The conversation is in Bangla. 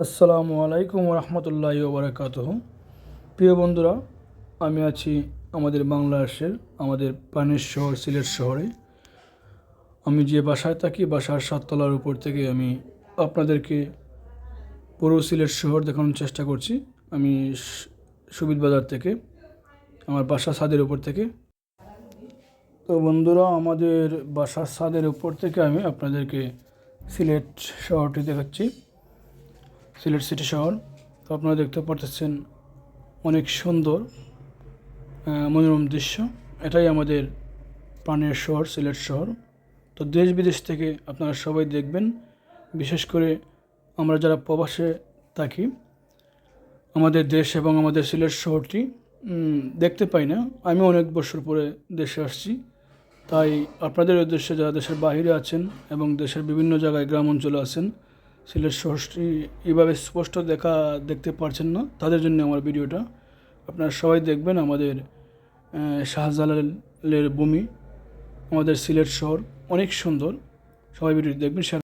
আসসালামু আলাইকুম রহমতুল্লাহ ওবরাকাত প্রিয় বন্ধুরা, আমি আছি আমাদের বাংলাদেশের আমাদের পানির শহর, সিলেট শহরে। আমি যে বাসায় থাকি, বাসার সাততলার উপর থেকে আমি আপনাদেরকে পুরো সিলেট শহর দেখানোর চেষ্টা করছি। আমি সুবিদ বাজার থেকে, আমার বাসা ছাদের উপর থেকে। তো বন্ধুরা, আমাদের বাসার ছাদের উপর থেকে আমি আপনাদেরকে সিলেট শহরটি দেখাচ্ছি। সিলেট সিটি শহর। তো আপনারা দেখতে পারতেছেন অনেক সুন্দর মনোরম দৃশ্য। এটাই আমাদের প্রাণের শহর, সিলেট শহর। তো দেশ বিদেশ থেকে আপনারা সবাই দেখবেন। বিশেষ করে আমরা যারা প্রবাসে থাকি, আমাদের দেশ এবং আমাদের সিলেট শহরটি দেখতে পাই না। আমি অনেক বছর পরে দেশে আসছি। তাই আপনাদের উদ্দেশ্যে যারা দেশের বাইরে আছেন এবং দেশের বিভিন্ন জায়গায় গ্রাম অঞ্চলে আছেন সিলেট শহরটি এভাবে স্পষ্ট দেখা দেখতে পারছেন না। তাদের জন্য আমার ভিডিওটা। আপনারা সবাই দেখবেন আমাদের শাহজালালের ভূমি, আমাদের সিলেট শহর। অনেক সুন্দর। সবাই ভিডিওটি দেখবেন